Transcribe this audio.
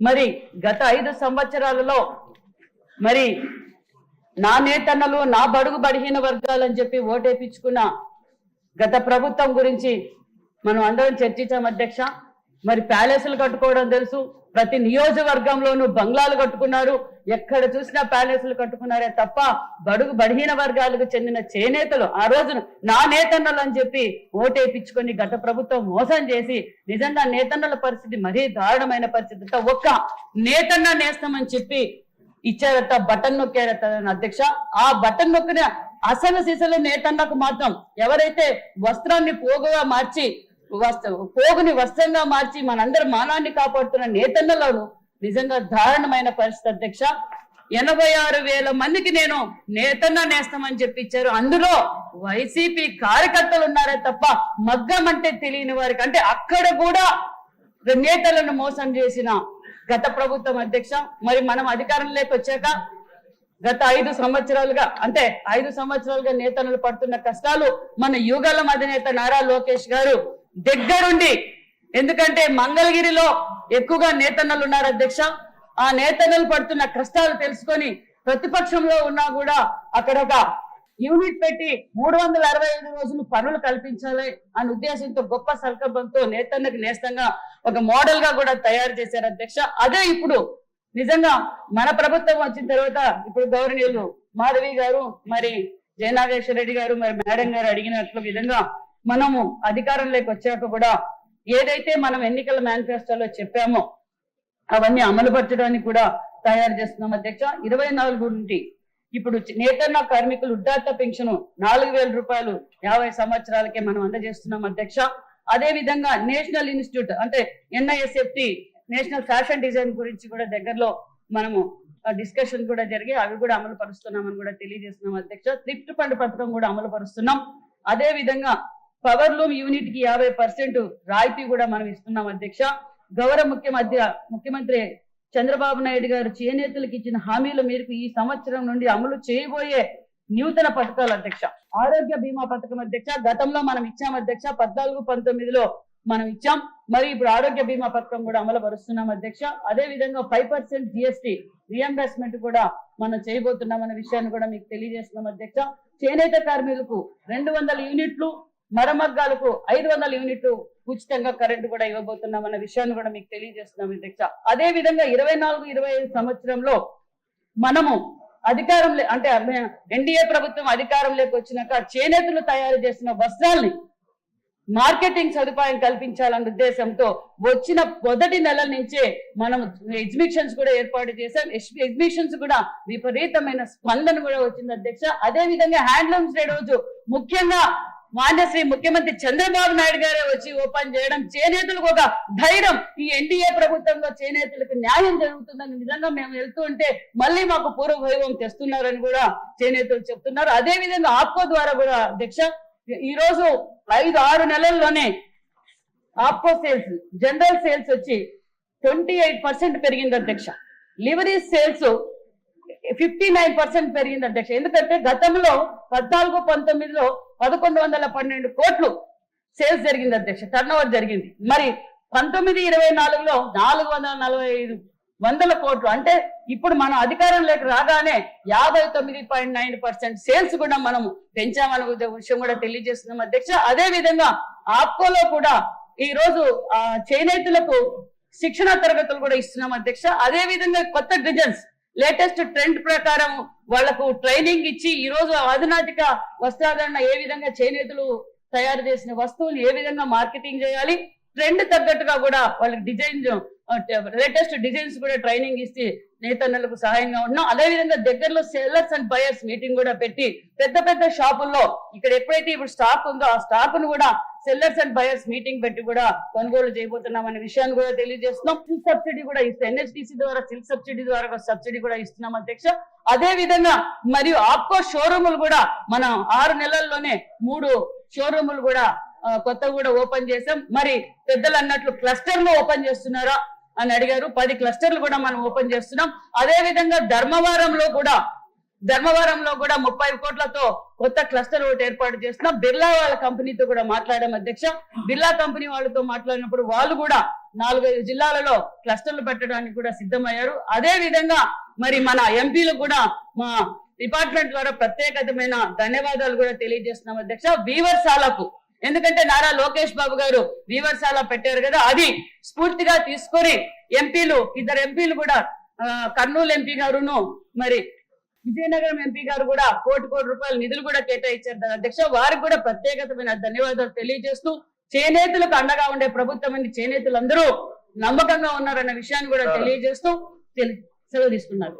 మరి గత ఐదు సంవత్సరాలలో మరి నా నేతన్నలు నా బడుగు బడిహీన వర్గాలని చెప్పి ఓటేపించుకున్న గత ప్రభుత్వం గురించి మనం అందరం చర్చించాం అధ్యక్ష. మరి ప్యాలెస్లు కట్టుకోవడం తెలుసు ప్రతి నియోజకవర్గంలోనూ బంగ్లాలు కట్టుకున్నారు. ఎక్కడ చూసినా ప్యాలెస్లు కట్టుకున్నారే తప్ప బడుగు బడిహీన వర్గాలకు చెందిన చేనేతలు ఆ రోజున నా నేతన్నలు అని చెప్పి ఓటేపించుకొని గత ప్రభుత్వం మోసం చేసి నిజంగా నేతన్నల పరిస్థితి మరీ దారుణమైన పరిస్థితి. ఒక్క నేతన్న నేస్తామని చెప్పి ఇచ్చారట బటన్ నొక్కారట అధ్యక్ష. ఆ బటన్ నొక్కిన అసలు సిసలు నేతన్నకు మాత్రం ఎవరైతే వస్త్రాన్ని పోగుగా మార్చి వస్త పోగుని వస్త్రంగా మార్చి మనందరి మానాన్ని కాపాడుతున్న నేతన్నలను నిజంగా దారుణమైన పరిస్థితి అధ్యక్ష. ఎనభై ఆరు వేల మందికి నేను నేతన్న నేస్తామని చెప్పి ఇచ్చారు అందులో వైసీపీ కార్యకర్తలు ఉన్నారే తప్ప మగ్గం అంటే తెలియని వారికి అంటే అక్కడ కూడా నేతలను మోసం చేసిన గత ప్రభుత్వం అధ్యక్ష. మరి మనం అధికారంలోకి వచ్చాక గత ఐదు సంవత్సరాలుగా అంటే ఐదు సంవత్సరాలుగా నేతలు పడుతున్న కష్టాలు మన యుగలం అధినేత నారా లోకేష్ గారు దగ్గరుండి ఎందుకంటే మంగళగిరిలో ఎక్కువగా నేతన్నలు ఉన్నారు అధ్యక్ష. ఆ నేతన్నలు పడుతున్న కష్టాలు తెలుసుకొని ప్రతిపక్షంలో ఉన్నా కూడా అక్కడ ఒక యూనిట్ పెట్టి మూడు వందల అరవై ఐదు రోజులు పనులు కల్పించాలి అనే ఉద్దేశంతో గొప్ప సంకల్పంతో నేతన్నకు నేస్తంగా ఒక మోడల్గా కూడా తయారు చేశారు అధ్యక్ష. అదే ఇప్పుడు నిజంగా మన ప్రభుత్వం వచ్చిన తర్వాత ఇప్పుడు గౌరవనీయులు మాధవి గారు మరి జయనాగేశ్వర రెడ్డి గారు మరి మేడం గారు అడిగినట్లు విధంగా మనము అధికారంలోకి వచ్చాక కూడా ఏదైతే మనం ఎన్నికల మేనిఫెస్టోలో చెప్పామో అవన్నీ అమలుపరచడానికి కూడా తయారు చేస్తున్నాం అధ్యక్ష. ఇరవై నాలుగు నుండి ఇప్పుడు నేతన్న కార్మికులు వృద్ధాప్య పెన్షన్ నాలుగు వేల రూపాయలు యాభై సంవత్సరాలకే మనం అందజేస్తున్నాం అధ్యక్ష. అదే విధంగా నేషనల్ ఇన్స్టిట్యూట్ అంటే ఎన్ఐఎస్ఎఫ్టి నేషనల్ ఫ్యాషన్ డిజైన్ గురించి కూడా దగ్గరలో మనము డిస్కషన్ కూడా జరిగి అవి కూడా అమలు పరుస్తున్నామని కూడా తెలియజేస్తున్నాం అధ్యక్ష. థ్రిఫ్ట్ ఫండ్ పథకం కూడా అమలు పరుస్తున్నాం అదే విధంగా పవర్ లూమ్ యూనిట్కి యాభై పర్సెంట్ రాయితీ కూడా మనం ఇస్తున్నాం అధ్యక్ష. గౌరవ ముఖ్యమధ్య ముఖ్యమంత్రి చంద్రబాబు నాయుడు గారు చేనేతలకు ఇచ్చిన హామీల మేరకు ఈ సంవత్సరం నుండి అమలు చేయబోయే నూతన పథకాలు అధ్యక్ష. ఆరోగ్య బీమా పథకం అధ్యక్ష. గతంలో మనం ఇచ్చాం అధ్యక్ష. పద్నాలుగు పంతొమ్మిదిలో మనం ఇచ్చాం. మరి ఇప్పుడు ఆరోగ్య బీమా పథకం కూడా అమలు పరుస్తున్నాం అధ్యక్ష. అదే విధంగా ఫైవ్ పర్సెంట్ జిఎస్టి రియంబర్స్మెంట్ కూడా మనం చేయబోతున్నాం అనే విషయాన్ని కూడా మీకు తెలియజేస్తున్నాం అధ్యక్ష. చేనేత కార్మికులకు రెండు వందల యూనిట్లు మరమగ్గాలకు ఐదు వందల యూనిట్లు ఉచితంగా కరెంటు కూడా ఇవ్వబోతున్నాం అన్న విషయాన్ని కూడా మీకు తెలియజేస్తున్నాం అధ్యక్ష. అదే విధంగా ఇరవై నాలుగు ఇరవై ఐదు సంవత్సరంలో మనము అధికారం అంటే ఎన్డీఏ ప్రభుత్వం అధికారంలోకి వచ్చినాక చేనేతలు తయారు చేసిన వస్త్రాల్ని మార్కెటింగ్ సదుపాయం కల్పించాలన్న ఉద్దేశంతో వచ్చిన మొదటి నెల నుంచే మనం ఎగ్జిబిషన్స్ కూడా ఏర్పాటు చేశాం. ఎగ్జిబిషన్స్ కూడా విపరీతమైన స్పందన కూడా వచ్చింది అధ్యక్ష. అదే విధంగా హ్యాండ్లూమ్స్ డే రోజు ముఖ్యంగా మాన్యశ్రీ ముఖ్యమంత్రి చంద్రబాబు నాయుడు గారే వచ్చి ఓపెన్ చేయడం చేనేతలకు ఒక ధైర్యం ఈ ఎన్డీఏ ప్రభుత్వంలో చేనేతలకు న్యాయం జరుగుతుందని నిజంగా మేము వెళ్తూ ఉంటే మళ్ళీ మాకు పూర్వ వైభవం తెస్తున్నారని కూడా చేనేతలు చెప్తున్నారు. అదే విధంగా ఆప్కో ద్వారా కూడా అధ్యక్ష ఈ రోజు ఐదు ఆరు నెలల్లోనే ఆప్కో సేల్స్ జనరల్ సేల్స్ వచ్చి ట్వంటీ ఎయిట్ పర్సెంట్ పెరిగింది అధ్యక్ష. లివరీ సేల్స్ ఫిఫ్టీ నైన్ పర్సెంట్ పెరిగింది అధ్యక్ష. ఎందుకంటే గతంలో పద్నాలుగు పంతొమ్మిదిలో పదకొండు వందల పన్నెండు కోట్లు సేల్స్ జరిగింది అధ్యక్ష టర్నోవర్ జరిగింది. మరి పంతొమ్మిది ఇరవై నాలుగులో నాలుగు వందల నలభై ఐదు వందల కోట్లు అంటే ఇప్పుడు మనం అధికారంలోకి రాగానే యాభై తొమ్మిది పాయింట్ నైన్ పర్సెంట్ సేల్స్ కూడా మనం పెంచామనే విషయం కూడా తెలియజేస్తున్నాం అధ్యక్ష. అదే విధంగా ఆప్కోలో కూడా ఈ రోజు ఆ, చేనేతలకు శిక్షణ తరగతులు కూడా ఇస్తున్నాం అధ్యక్ష. అదే విధంగా కొత్త డిజైన్స్ లేటెస్ట్ ట్రెండ్ ప్రకారం వాళ్ళకు ట్రైనింగ్ ఇచ్చి ఈ రోజు ఆధునాతిక వస్త్రాధరణ ఏ విధంగా చేనేతలు తయారు చేసిన వస్తువులు ఏ విధంగా మార్కెటింగ్ చేయాలి ట్రెండ్ తగ్గట్టుగా కూడా వాళ్ళకి డిజైన్ లేటెస్ట్ డిజైన్స్ కూడా ట్రైనింగ్ ఇస్తే నేతన్నలకు సహాయంగా ఉన్నాం అదే విధంగా దగ్గరలో సెల్లర్స్ అండ్ బయర్స్ మీటింగ్ కూడా పెట్టి పెద్ద పెద్ద షాపుల్లో ఇక్కడ ఎప్పుడైతే ఇప్పుడు స్టాక్ ఉందో ఆ స్టాక్ను కూడా సెల్లర్స్ అండ్ బయర్స్ మీటింగ్ పెట్టి కూడా కొనుగోలు చేయబోతున్నాం అనే విషయాన్ని కూడా తెలియజేస్తున్నాం. సిల్క్ సబ్సిడీ కూడా ఇస్తాం. ఎన్హెచ్డిసి ద్వారా సిల్క్ సబ్సిడీ ద్వారా సబ్సిడీ కూడా ఇస్తున్నాం అధ్యక్ష. అదే విధంగా మరియు ఆప్కో షోరూములు కూడా మనం ఆరు నెలల్లోనే మూడు షోరూములు కూడా కొత్తగా కూడా ఓపెన్ చేసాం మరి పెద్దలు అన్నట్లు క్లస్టర్లు ఓపెన్ చేస్తున్నారా అని అడిగారు. పది క్లస్టర్లు కూడా మనం ఓపెన్ చేస్తున్నాం. అదే విధంగా ధర్మవరంలో కూడా ధర్మవరంలో కూడా ముప్పై కోట్లతో కొత్త క్లస్టర్ ఒకటి ఏర్పాటు చేస్తున్నాం. బిర్లా వాళ్ళ కంపెనీతో కూడా మాట్లాడాం అధ్యక్ష. బిర్లా కంపెనీ వాళ్ళతో మాట్లాడినప్పుడు వాళ్ళు కూడా నాలుగైదు జిల్లాలలో క్లస్టర్లు పెట్టడానికి కూడా సిద్ధమయ్యారు. అదే విధంగా మరి మన ఎంపీలు కూడా మా డిపార్ట్మెంట్ ద్వారా ప్రత్యేకతమైన ధన్యవాదాలు కూడా తెలియజేస్తున్నాం అధ్యక్ష. వీవర్శాలకు ఎందుకంటే నారా లోకేష్ బాబు గారు వీవర్శాల పెట్టారు కదా అది స్ఫూర్తిగా తీసుకొని ఎంపీలు ఇద్దరు ఎంపీలు కూడా కర్నూలు ఎంపీ గారును మరి విజయనగరం ఎంపీ గారు కూడా కోటి కోటి రూపాయల నిధులు కూడా కేటాయించారు. అధ్యక్ష వారికి కూడా ప్రత్యేకతమైన ధన్యవాదాలు తెలియజేస్తూ చేనేతలకు అండగా ఉండే ప్రభుత్వం అని చేనేతలు అందరూ నమ్మకంగా ఉన్నారన్న విషయాన్ని కూడా తెలియజేస్తూ తెలి- సెలవు తీసుకున్నారు.